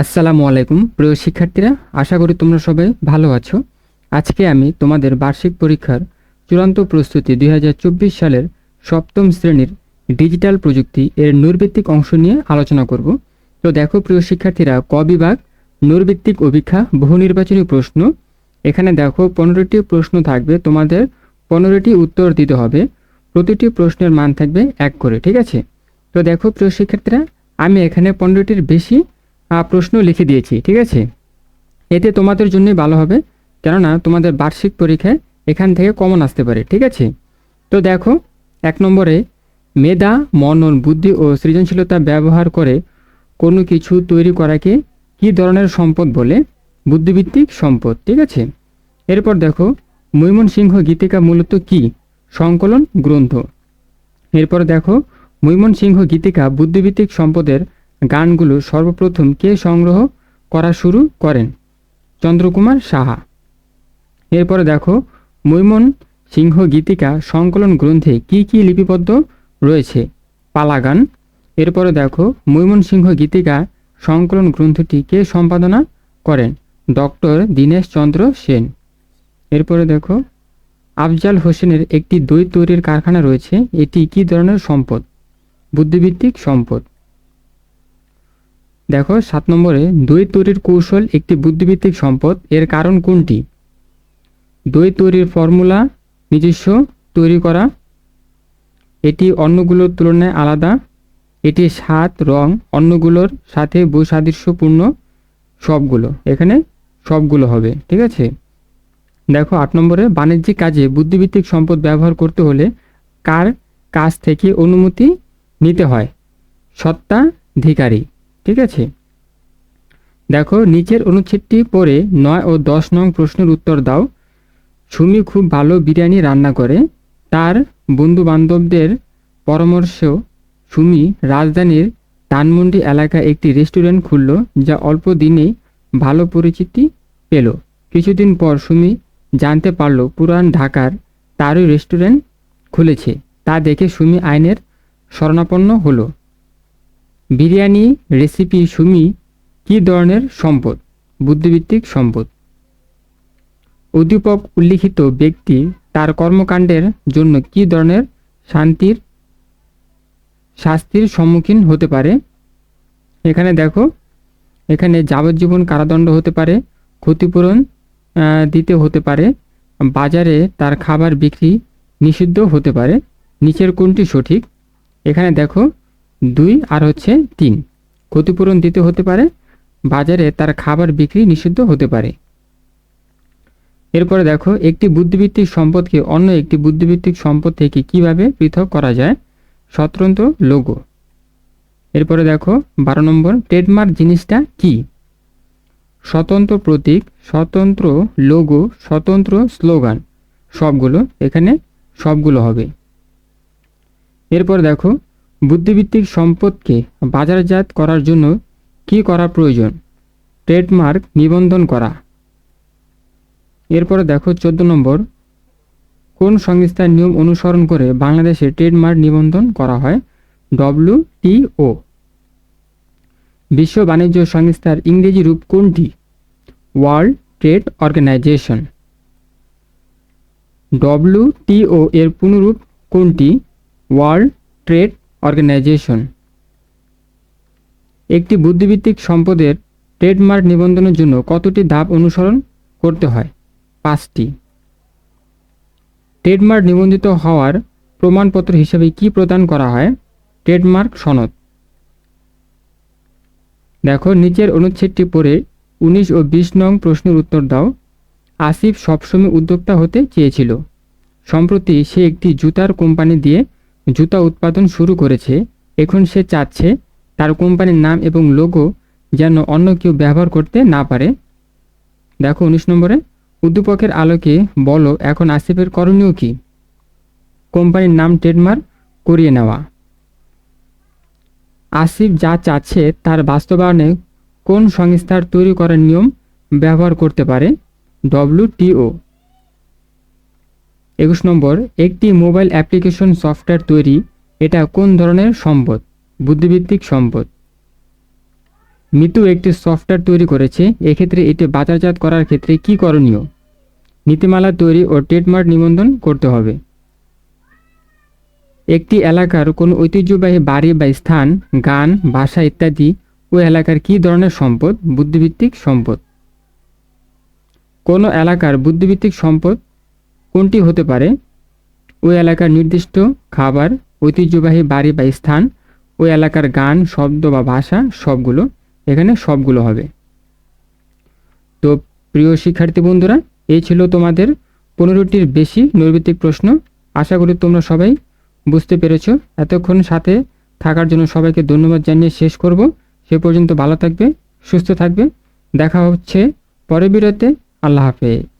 আসসালামু আলাইকুম, প্রিয় শিক্ষার্থীরা, আশা করি তোমরা সবাই ভালো আছো। আজকে আমি তোমাদের বার্ষিক পরীক্ষার চূড়ান্ত প্রস্তুতি দুই হাজার চব্বিশ সালের সপ্তম শ্রেণির ডিজিটাল প্রযুক্তি এর নৈর্ভিত্তিক অংশ নিয়ে আলোচনা করব। তো দেখো, প্রিয় শিক্ষার্থীরা, ক বিভাগ নৈর্ভিত্তিক অভিক্ষা, বহু নির্বাচনী প্রশ্ন। এখানে দেখো, পনেরোটি প্রশ্ন থাকবে, তোমাদের পনেরোটি উত্তর দিতে হবে। প্রতিটি প্রশ্নের মান থাকবে এক করে, ঠিক আছে? তো দেখো, প্রিয় শিক্ষার্থীরা, আমি এখানে পনেরোটির বেশি প্রশ্ন লিখে দিয়েছি, ঠিক আছে? এতে তোমাদের জন্যই ভালো হবে, কেননা তোমাদের বার্ষিক পরীক্ষায় এখান থেকে কমন আসতে পারে, ঠিক আছে? তো দেখো, এক নম্বরে, মেধা, মনন, বুদ্ধি ও সৃজনশীলতা ব্যবহার করে কোনো কিছু তৈরি করাকে কী ধরনের সম্পদ বলে? বুদ্ধিভিত্তিক সম্পদ, ঠিক আছে? এরপর দেখো মৈমনসিংহ গীতিকা মূলত কি? সংকলন, গ্রন্থ। এরপর দেখো মৈমনসিংহ গীতিকা বুদ্ধিভিত্তিক সম্পদের গানগুলো সর্বপ্রথম কে সংগ্রহ করা শুরু করেন? চন্দ্রকুমার সাহা। এরপরে দেখো, মৈমন সিংহ গীতিকা সংকলন গ্রন্থে কি কি লিপিবদ্ধ রয়েছে? পালাগান। এরপরে দেখো, মৈমন সিংহ গীতিকা সংকলন গ্রন্থটি কে সম্পাদনা করেন? ডক্টর দীনেশ চন্দ্র সেন। এরপরে দেখো, আফজাল হোসেনের একটি দই তৈরির কারখানা রয়েছে। এটি কি ধরনের সম্পদ? বুদ্ধিভিত্তিক সম্পদ। দেখো, সাত নম্বরে, দই তৈরির কৌশল একটি বুদ্ধিভিত্তিক সম্পদ। এর কারণ কোনটি? দই তৈরির ফর্মুলা নিজস্ব তৈরি করা। এটি অন্যগুলোর তুলনায় আলাদা। এটি স্বাদ, রং অন্যগুলোর সাথে বৈসাদৃশ্যপূর্ণ সবগুলো। এখানে সবগুলো হবে, ঠিক আছে? দেখো, আট নম্বরে, বাণিজ্যিক কাজে বুদ্ধিভিত্তিক সম্পদ ব্যবহার করতে হলে কার কাছ থেকে অনুমতি নিতে হয়? সত্ত্বাধিকারী। ঠিক আছে? দেখো, নিচের অনুচ্ছেদটি পড়ে নয় ও দশ নং প্রশ্নের উত্তর দাও। সুমি খুব ভালো বিরিয়ানি রান্না করে। তার বন্ধু বান্ধবদের পরামর্শ সুমি রাজধানীর ধানমন্ডি এলাকায় একটি রেস্টুরেন্ট খুলল, যা অল্প দিনেই ভালো পরিচিতি পেল। কিছুদিন পর সুমি জানতে পারল পুরান ঢাকার তারই রেস্টুরেন্ট খুলেছে। তা দেখে সুমি আইনের শরণাপন্ন হলো। বিরিয়ানি রেসিপি সুমি, কি ধরনের সম্পদ? বুদ্ধিভিত্তিক সম্পদ। উদ্দীপক উল্লিখিত ব্যক্তি তার কর্মকাণ্ডের জন্য কি ধরনের শান্তির শাস্তির সম্মুখীন হতে পারে? এখানে দেখো, এখানে যাবজ্জীবন কারাদণ্ড হতে পারে, ক্ষতিপূরণ দিতে হতে পারে, বাজারে তার খাবার বিক্রি নিষিদ্ধ হতে পারে, নিচের কোনটি সঠিক? এখানে দেখো দুই আর হচ্ছে তিন। ক্ষতিপূরণ দিতে হতে পারে, বাজারে তার খাবার বিক্রি নিষিদ্ধ হতে পারে। এরপরে দেখো, একটি বুদ্ধিভিত্তিক সম্পদকে অন্য একটি বুদ্ধিভিত্তিক সম্পদ থেকে কীভাবে পৃথক করা যায়? স্বতন্ত্র লোগো। এরপরে দেখো, বারো নম্বর, ট্রেডমার্ক জিনিসটা কি? স্বতন্ত্র প্রতীক, স্বতন্ত্র লোগো, স্বতন্ত্র স্লোগান, সবগুলো এখানে সবগুলো হবে। এরপর দেখো বুদ্ধিভিত্তিক সম্পদকে বাজারজাত করার জন্য কি করা প্রয়োজন? ট্রেডমার্ক নিবন্ধন করা। এরপরে দেখো চোদ্দ নম্বর। কোন সংস্থার নিয়ম অনুসরণ করে বাংলাদেশে ট্রেডমার্ক নিবন্ধন করা হয়? ডব্লিউটিও বিশ্ব বাণিজ্য সংস্থার ইংরেজি রূপ কোনটি? World Trade organisation. ডব্লিউটিও এর পুনরূপ কোনটি? World Trade Organization. একটি বুদ্ধিভিত্তিক সম্পদের ট্রেডমার্ক নিবন্ধনের জন্য কতটি ধাপ অনুসরণ করতে হয়? পাঁচটি। ট্রেডমার্ক নিবন্ধিত হওয়ার প্রমাণপত্র হিসেবে কি প্রদান করা হয়? ট্রেডমার্ক সনদ। দেখো, নিচের অনুচ্ছেদটি পড়ে উনিশ ও বিশ নং প্রশ্নের উত্তর দাও। আসিফ সবসময় উদ্যোক্তা হতে চেয়েছিল। সম্প্রতি সে একটি জুতার কোম্পানি দিয়ে জুতা উৎপাদন শুরু করেছে, এখন সে চাচ্ছে তার কোম্পানির নাম এবং লোগো যেন অন্য কেউ ব্যবহার করতে না পারে। দেখো উনিশ নম্বরে, উদ্দীপকের আলোকে বলো, এখন আসিফের করণীয় কি? কোম্পানির নাম ট্রেডমার্ক করিয়ে নেওয়া। আসিফ যা চাচ্ছে তার বাস্তবায়নে কোন সংস্থার তৈরি করার নিয়ম ব্যবহার করতে পারে? ডব্লিউটিও একুশ নম্বর, একটি মোবাইল অ্যাপ্লিকেশন সফটওয়্যার তৈরি, এটা কোন ধরনের সম্পদ? বুদ্ধিভিত্তিক সম্পদ। মিতু একটি সফটওয়্যার তৈরি করেছে, এক্ষেত্রে এটি বাজারজাত করার ক্ষেত্রে কি করণীয়? নীতিমালা তৈরি ও ট্রেডমার্ক নিবন্ধন করতে হবে। একটি এলাকার কোনো ঐতিহ্যবাহী বাড়ি বা স্থান, গান, ভাষা ইত্যাদি, ওই এলাকার কী ধরনের সম্পদ? বুদ্ধিভিত্তিক সম্পদ। কোনো এলাকার বুদ্ধিভিত্তিক সম্পদ কোনটি হতে পারে? ওই এলাকার নির্দিষ্ট খাবার, ঐতিহ্যবাহী বাড়ি বা স্থান, ওই এলাকার গান, শব্দ বা ভাষা, সবগুলো। এখানে সবগুলো হবে। তো প্রিয় শিক্ষার্থী বন্ধুরা, এই ছিল তোমাদের পনেরোটির বেশি নৈর্ভিত্তিক প্রশ্ন। আশা করি তোমরা সবাই বুঝতে পেরেছ। এতক্ষণ সাথে থাকার জন্য সবাইকে ধন্যবাদ জানিয়ে শেষ করব। সে পর্যন্ত ভালো থাকবে, সুস্থ থাকবে। দেখা হচ্ছে পরের বিরতে আল্লাহ হাফেজ।